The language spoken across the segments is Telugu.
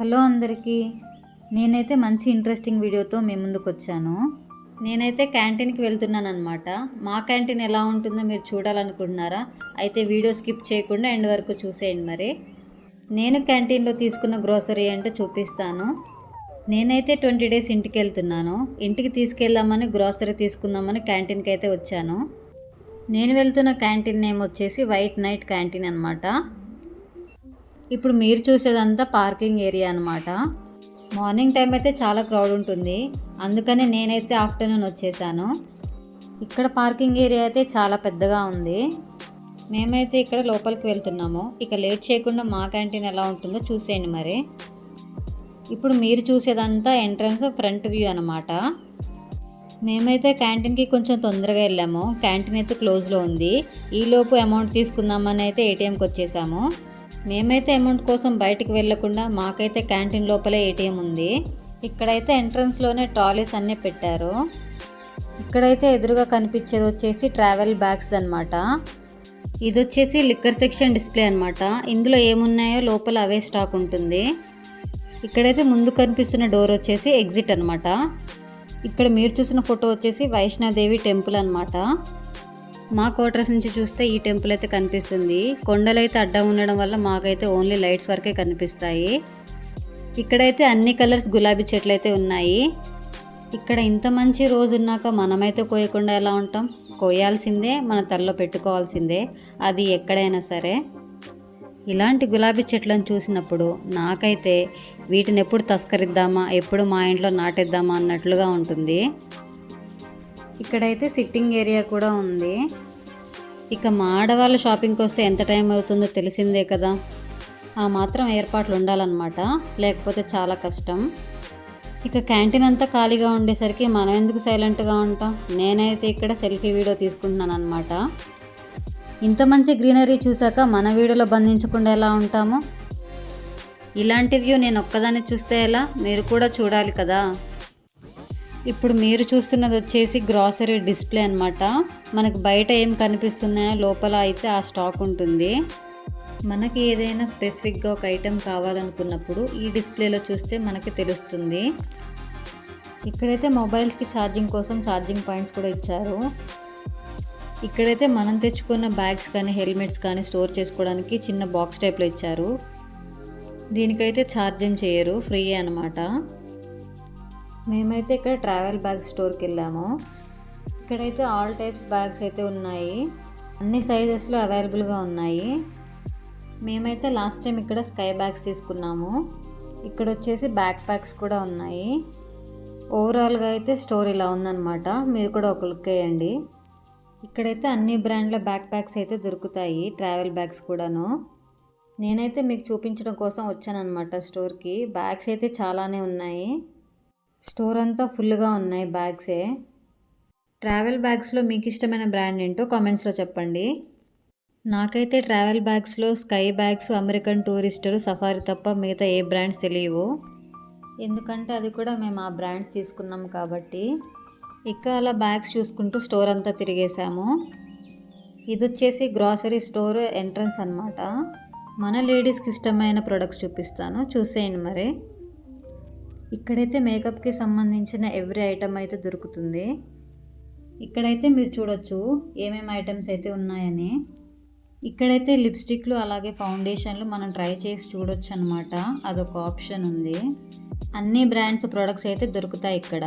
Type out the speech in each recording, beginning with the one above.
హలో అందరికీ. నేనైతే మంచి ఇంట్రెస్టింగ్ వీడియోతో మీ ముందుకు వచ్చాను. నేనైతే క్యాంటీన్కి వెళ్తున్నాను అనమాట మా క్యాంటీన్ ఎలా ఉంటుందో మీరు చూడాలనుకుంటున్నారా? అయితే వీడియో స్కిప్ చేయకుండా ఎండ్ వరకు చూసేయండి మరి. నేను క్యాంటీన్లో తీసుకున్న గ్రోసరీ అంటే చూపిస్తాను. నేనైతే ట్వంటీ డేస్ ఇంటికి వెళ్తున్నాను. ఇంటికి తీసుకెళ్దామని గ్రోసరీ తీసుకుందామని క్యాంటీన్కి అయితే వచ్చాను. నేను వెళ్తున్న క్యాంటీన్ నేమ్ వచ్చేసి వైట్ నైట్ క్యాంటీన్ అనమాట ఇప్పుడు మీరు చూసేదంతా పార్కింగ్ ఏరియా అనమాట మార్నింగ్ టైం అయితే చాలా క్రౌడ్ ఉంటుంది. అందుకని నేనైతే ఆఫ్టర్నూన్ వచ్చేసాను. ఇక్కడ పార్కింగ్ ఏరియా అయితే చాలా పెద్దగా ఉంది. మేమైతే ఇక్కడ లోపలికి వెళ్తున్నాము. ఇక లేట్ చేయకుండా మా క్యాంటీన్ ఎలా ఉంటుందో చూసేయండి మరి. ఇప్పుడు మీరు చూసేదంతా ఎంట్రన్స్ ఫ్రంట్ వ్యూ అనమాట మేమైతే క్యాంటీన్కి కొంచెం తొందరగా వెళ్ళాము. క్యాంటీన్ అయితే క్లోజ్లో ఉంది. ఈలోపు అమౌంట్ తీసుకుందామని అయితే ఏటీఎంకి వచ్చేసాము. మేమైతే అమౌంట్ కోసం బయటికి వెళ్ళకుండా మాకైతే క్యాంటీన్ లోపలే ఏటీఎం ఉంది. ఇక్కడైతే ఎంట్రన్స్లోనే ట్రాలీస్ అన్నీ పెట్టారు. ఇక్కడైతే ఎదురుగా కనిపించేది వచ్చేసి ట్రావెల్ బ్యాగ్స్ అనమాట ఇది వచ్చేసి లిక్కర్ సెక్షన్ డిస్ప్లే అనమాట ఇందులో ఏమున్నాయో లోపల అవే స్టాక్ ఉంటుంది. ఇక్కడైతే ముందు కనిపిస్తున్న డోర్ వచ్చేసి ఎగ్జిట్ అనమాట ఇక్కడ మీరు చూసిన ఫోటో వచ్చేసి వైష్ణోదేవి టెంపుల్ అనమాట మా క్వార్టర్స్ నుంచి చూస్తే ఈ టెంపుల్ అయితే కనిపిస్తుంది. కొండలైతే అడ్డం ఉండడం వల్ల మాకైతే ఓన్లీ లైట్స్ వరకే కనిపిస్తాయి. ఇక్కడైతే అన్ని కలర్స్ గులాబీ చెట్లు అయితే ఉన్నాయి. ఇక్కడ ఇంత మంచి రోజు ఉన్నాక మనమైతే కోయకుండా ఎలా ఉంటాం? కోయాల్సిందే మన తలలో పెట్టుకోవాల్సిందే. అది ఎక్కడైనా సరే. ఇలాంటి గులాబీ చెట్లను చూసినప్పుడు నాకైతే వీటిని ఎప్పుడు తస్కరిద్దామా ఎప్పుడు మా ఇంట్లో నాటేద్దామా అన్నట్లుగా ఉంటుంది. ఇక్కడైతే సిట్టింగ్ ఏరియా కూడా ఉంది. ఇక మా ఆడవాళ్ళ షాపింగ్కి వస్తే ఎంత టైం అవుతుందో తెలిసిందే కదా. ఆ మాత్రం ఏర్పాట్లు ఉండాలన్నమాట. లేకపోతే చాలా కష్టం. ఇక క్యాంటీన్ అంతా ఖాళీగా ఉండేసరికి మనం ఎందుకు సైలెంట్గా ఉంటాం? నేనైతే ఇక్కడ సెల్ఫీ వీడియో తీసుకుంటున్నాను అనమాట ఇంత మంచి గ్రీనరీ చూసాక మన వీడియోలో బంధించకుండా ఎలా ఉంటాము? ఇలాంటి వ్యూ నేను ఒక్కదాన్ని చూస్తే ఎలా? మీరు కూడా చూడాలి కదా. ఇప్పుడు మీరు చూస్తున్నది వచ్చేసి గ్రాసరీ డిస్ప్లే అనమాట మనకు బయట ఏం కనిపిస్తున్నాయో లోపల అయితే ఆ స్టాక్ ఉంటుంది. మనకి ఏదైనా స్పెసిఫిక్గా ఒక ఐటెం కావాలనుకున్నప్పుడు ఈ డిస్ప్లేలో చూస్తే మనకి తెలుస్తుంది. ఇక్కడైతే మొబైల్స్కి ఛార్జింగ్ కోసం ఛార్జింగ్ పాయింట్స్ కూడా ఇచ్చారు. ఇక్కడైతే మనం తెచ్చుకున్న బ్యాగ్స్ కానీ హెల్మెట్స్ కానీ స్టోర్ చేసుకోవడానికి చిన్న బాక్స్ టైప్లో ఇచ్చారు. దీనికైతే ఛార్జింగ్ చేయరు ఫ్రీ అనమాట మేమైతే ఇక్కడ ట్రావెల్ బ్యాగ్ స్టోర్కి వెళ్ళాము. ఇక్కడైతే ఆల్ టైప్స్ బ్యాగ్స్ అయితే ఉన్నాయి. అన్ని సైజెస్లో అవైలబుల్గా ఉన్నాయి. మేమైతే లాస్ట్ టైం ఇక్కడ స్కై బ్యాగ్స్ తీసుకున్నాము. ఇక్కడ వచ్చేసి బ్యాక్ ప్యాక్స్ కూడా ఉన్నాయి. ఓవరాల్గా అయితే స్టోర్ ఇలా ఉందన్నమాట. మీరు కూడా ఒక లుక్ వేయండి. ఇక్కడైతే అన్ని బ్రాండ్ల బ్యాక్ ప్యాక్స్ అయితే దొరుకుతాయి ట్రావెల్ బ్యాగ్స్ కూడాను. నేనైతే మీకు చూపించడం కోసం వచ్చానమాట స్టోర్కి. బ్యాగ్స్ అయితే చాలానే ఉన్నాయి. స్టోర్ అంతా ఫుల్గా ఉన్నాయి బ్యాగ్సే. ట్రావెల్ బ్యాగ్స్లో మీకు ఇష్టమైన బ్రాండ్ ఏంటో కామెంట్స్లో చెప్పండి. నాకైతే travel బ్యాగ్స్లో sky bags American Tourister Safari తప్ప మిగతా ఏ బ్రాండ్స్ తెలియవు. ఎందుకంటే అది కూడా మేము ఆ బ్రాండ్స్ తీసుకున్నాం కాబట్టి. ఇక్కడ అలా బ్యాగ్స్ చూసుకుంటూ స్టోర్ అంతా తిరిగేసాము ఇది వచ్చేసి గ్రాసరీ స్టోర్ ఎంట్రన్స్ అనమాట మన లేడీస్కి ఇష్టమైన ప్రొడక్ట్స్ చూపిస్తాను. చూసేయండి మరి. ఇక్కడైతే మేకప్కి సంబంధించిన ఎవ్రీ ఐటమ్ అయితే దొరుకుతుంది. ఇక్కడైతే మీరు చూడొచ్చు ఏమేమి ఐటమ్స్ అయితే ఉన్నాయని. ఇక్కడైతే లిప్స్టిక్లు అలాగే ఫౌండేషన్లు మనం ట్రై చేసి చూడొచ్చు అనమాట అదొక ఆప్షన్ ఉంది. అన్ని బ్రాండ్స్ ప్రొడక్ట్స్ అయితే దొరుకుతాయి ఇక్కడ.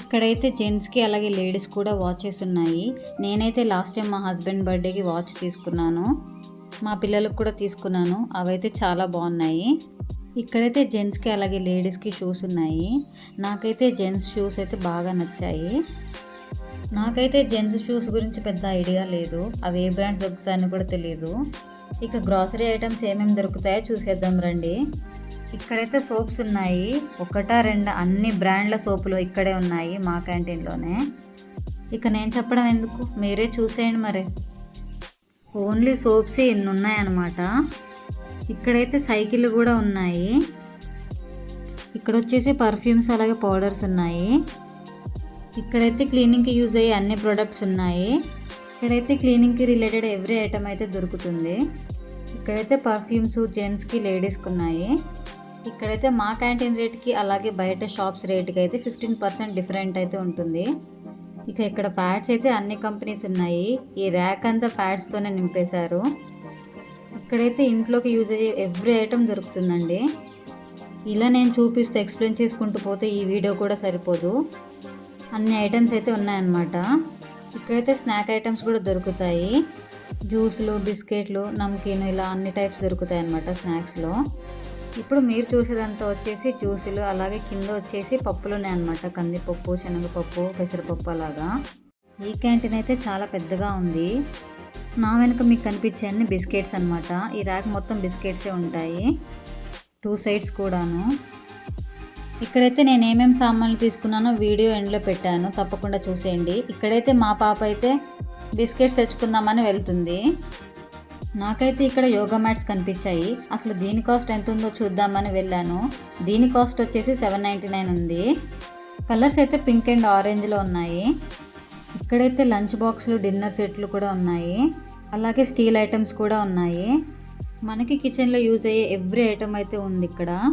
ఇక్కడైతే జెంట్స్కి అలాగే లేడీస్ కూడా వాచెస్ ఉన్నాయి. నేనైతే లాస్ట్ టైం మా హస్బెండ్ బర్త్డేకి వాచ్ తీసుకున్నాను. మా పిల్లలకు కూడా తీసుకున్నాను. అవైతే చాలా బాగున్నాయి. ఇక్కడైతే జెంట్స్కి అలాగే లేడీస్కి షూస్ ఉన్నాయి. నాకైతే జెంట్స్ షూస్ అయితే బాగా నచ్చాయి. నాకైతే జెంట్స్ షూస్ గురించి పెద్ద ఐడియా లేదు. అవి ఏ బ్రాండ్స్ దొరుకుతాయని కూడా తెలియదు ఇక గ్రాసరీ ఐటమ్స్ ఏమేమి దొరుకుతాయో చూసేద్దాం రండి. ఇక్కడైతే సోప్స్ ఉన్నాయి. ఒకటా రెండు అన్ని బ్రాండ్ల సోపులు ఇక్కడే ఉన్నాయి మా క్యాంటీన్లోనే. ఇక నేను చెప్పడం ఎందుకు? మీరే చూసేయండి మరి. ఓన్లీ సోప్స్ ఇన్ని ఉన్నాయన్నమాట ఇక్కడైతే సైకిల్ కూడా ఉన్నాయి. ఇక్కడ వచ్చేసి పర్ఫ్యూమ్స్ అలాగే పౌడర్స్ ఉన్నాయి. ఇక్కడైతే క్లీనింగ్కి యూజ్ అయ్యే అన్ని ప్రొడక్ట్స్ ఉన్నాయి. ఇక్కడైతే క్లీనింగ్కి రిలేటెడ్ ఎవ్రీ ఐటమ్ అయితే దొరుకుతుంది. ఇక్కడైతే పర్ఫ్యూమ్స్ జెంట్స్కి లేడీస్కి ఉన్నాయి ఇక్కడైతే మా క్యాంటీన్ రేట్కి అలాగే బయట షాప్స్ రేట్కి అయితే ఫిఫ్టీన్ పర్సెంట్ డిఫరెంట్ అయితే ఉంటుంది. ఇక ఇక్కడ ప్యాడ్స్ అయితే అన్ని కంపెనీస్ ఉన్నాయి. ఈ ర్యాక్ అంతా ప్యాడ్స్తోనే నింపేశారు. ఇక్కడైతే ఇంట్లోకి యూజ్ అయ్యే ఎవ్రీ ఐటెం దొరుకుతుందండి. ఇలా నేను చూపిస్తూ ఎక్స్ప్లెయిన్ చేసుకుంటూ పోతే ఈ వీడియో కూడా సరిపోదు. అన్ని ఐటమ్స్ అయితే ఉన్నాయన్నమాట. ఇక్కడైతే స్నాక్ ఐటమ్స్ కూడా దొరుకుతాయి. జ్యూస్లు బిస్కెట్లు నమ్కీన్ ఇలా అన్ని టైప్స్ దొరుకుతాయి అన్నమాట స్నాక్స్లో. ఇప్పుడు మీరు చూసేదంతా వచ్చేసి జ్యూసులు అలాగే కింద వచ్చేసి పప్పులు ఉన్నాయన్నమాట కందిపప్పు శనగపప్పు పెసరపప్పు అలాగా. ఈ క్యాంటీన్ అయితే చాలా పెద్దగా ఉంది. నా వెనుక మీకు కనిపించే అన్ని బిస్కెట్స్ అనమాట ఈ ర్యాక్ మొత్తం బిస్కెట్సే ఉంటాయి. టూ సైడ్స్ కూడాను. ఇక్కడైతే నేను ఏమేమి సామాన్లు తీసుకున్నానో వీడియో ఎండ్లో పెట్టాను. తప్పకుండా చూసేయండి. ఇక్కడైతే మా పాప అయితే బిస్కెట్స్ తెచ్చుకుందామని వెళ్తుంది. నాకైతే ఇక్కడ యోగా మ్యాట్స్ కనిపించాయి. అసలు దీని కాస్ట్ ఎంత ఉందో చూద్దామని వెళ్ళాను. దీని కాస్ట్ వచ్చేసి సెవెన్ నైంటీ నైన్ ఉంది. కలర్స్ అయితే పింక్ అండ్ ఆరెంజ్లో ఉన్నాయి. ఇక్కడైతే లంచ్ బాక్స్లు డిన్నర్ సెట్లు కూడా ఉన్నాయి. అలాగే స్టీల్ ఐటమ్స్ కూడా ఉన్నాయి. మనకి కిచెన్లో యూజ్ అయ్యే ఎవ్రీ ఐటమ్ అయితే ఉంది ఇక్కడ.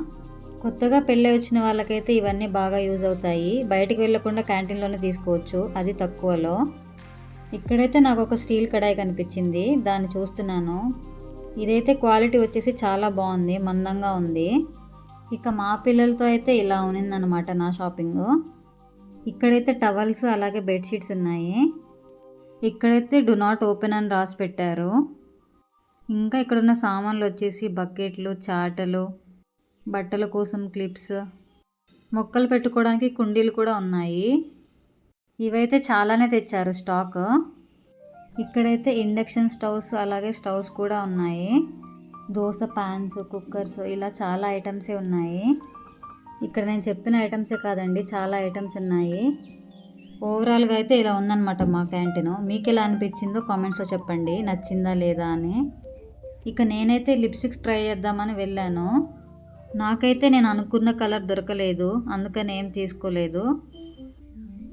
కొత్తగా పెళ్ళి వచ్చిన వాళ్ళకైతే ఇవన్నీ బాగా యూజ్ అవుతాయి. బయటికి వెళ్ళకుండా క్యాంటీన్లోనే తీసుకోవచ్చు. అది తక్కువలో. ఇక్కడైతే నాకు ఒక స్టీల్ కడాయి కనిపించింది. దాన్ని చూస్తున్నాను. ఇదైతే క్వాలిటీ వచ్చేసి చాలా బాగుంది. మందంగా ఉంది. ఇక మా పిల్లలతో అయితే ఇలా ఉన్నిందనమాట నా షాపింగ్. ఇక్కడైతే టవల్స్ అలాగే బెడ్షీట్స్ ఉన్నాయి. ఇక్కడైతే డు నాట్ ఓపెన్ అని రాసి పెట్టారు. ఇంకా ఇక్కడున్న సామాన్లు వచ్చేసి బకెట్లు చాటలు బట్టల కోసం క్లిప్స్ మొక్కలు పెట్టుకోవడానికి కుండీలు కూడా ఉన్నాయి. ఇవైతే చాలానే తెచ్చారు స్టాక్. ఇక్కడైతే ఇండక్షన్ స్టవ్స్ అలాగే స్టవ్స్ కూడా ఉన్నాయి. దోశ ప్యాన్స్ కుక్కర్స్ ఇలా చాలా ఐటమ్సే ఉన్నాయి. ఇక్కడ నేను చెప్పిన ఐటమ్సే కాదండి చాలా ఐటమ్స్ ఉన్నాయి. ఓవరాల్గా అయితే ఇలా ఉందన్నమాట మా క్యాంటీన్. మీకు ఎలా అనిపించిందో కామెంట్స్లో చెప్పండి నచ్చిందా లేదా అని. ఇక నేనైతే లిప్స్టిక్స్ ట్రై చేద్దామని వెళ్ళాను. నాకైతే నేను అనుకున్న కలర్ దొరకలేదు అందుకని ఏం తీసుకోలేదు.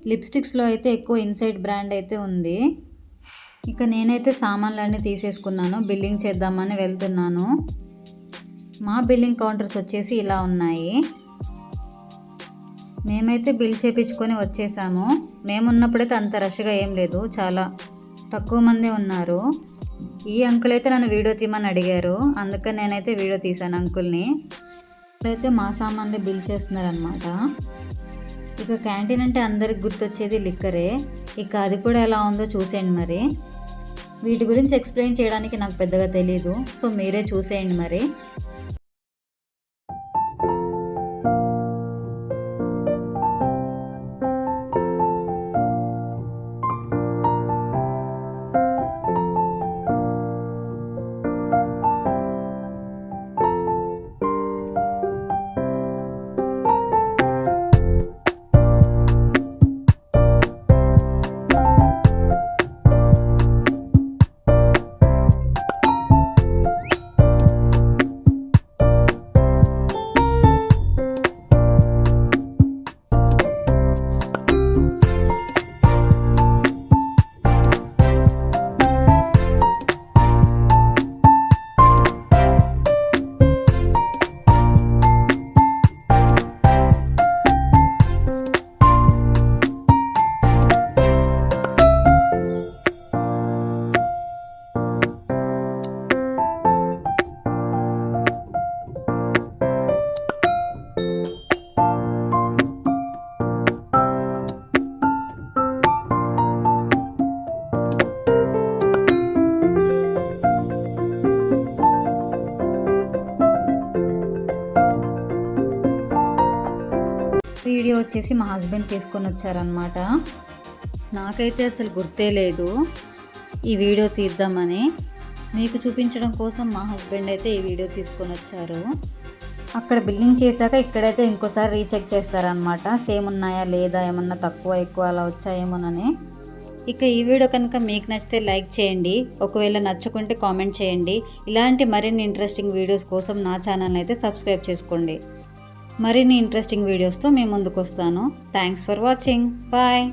లిప్స్టిక్స్లో అయితే ఎక్కువ ఇన్సైడ్ బ్రాండ్ అయితే ఉంది. ఇక నేనైతే సామాన్లన్నీ తీసేసుకున్నాను బిల్లింగ్ చేద్దామని వెళ్తున్నాను. మా బిల్లింగ్ కౌంటర్స్ వచ్చేసి ఇలా ఉన్నాయి. మేమైతే బిల్ చేపించుకొని వచ్చేసాము. మేమున్నప్పుడైతే అంత రష్గా ఏం లేదు. చాలా తక్కువ మంది ఉన్నారు. ఈ అంకుల్ అయితే నన్ను వీడియో తీయమని అడిగారు. అందుకని నేనైతే వీడియో తీశాను అంకుల్ని. అయితే మా సామాన్లు బిల్ చేస్తున్నారనమాట ఇక క్యాంటీన్ అంటే అందరికి గుర్తొచ్చేది లిక్కరే. ఇక అది కూడా ఎలా ఉందో చూసేయండి మరి. వీటి గురించి ఎక్స్ప్లెయిన్ చేయడానికి నాకు పెద్దగా తెలియదు సో మీరే చూసేయండి మరి. వచ్చేసి మా హస్బెండ్ తీసుకొని వచ్చారనమాట నాకైతే అసలు గుర్తే లేదు ఈ వీడియో తీద్దామని. మీకు చూపించడం కోసం మా హస్బెండ్ అయితే ఈ వీడియో తీసుకొని వచ్చారు. అక్కడ బిల్లింగ్ చేశాక ఇక్కడైతే ఇంకోసారి రీచెక్ చేస్తారనమాట సేమ్ ఉన్నాయా లేదా ఏమన్నా తక్కువ ఎక్కువ అలా వచ్చాయేమోనని. ఇక ఈ వీడియో కనుక మీకు నచ్చితే లైక్ చేయండి. ఒకవేళ నచ్చుకుంటే కామెంట్ చేయండి. ఇలాంటి మరిన్ని ఇంట్రెస్టింగ్ వీడియోస్ కోసం నా ఛానల్ అయితే సబ్స్క్రైబ్ చేసుకోండి. మరిన్ని ఇంట్రెస్టింగ్ వీడియోస్తో మేము ముందుకు వస్తాను థ్యాంక్స్ ఫర్ వాచింగ్ బాయ్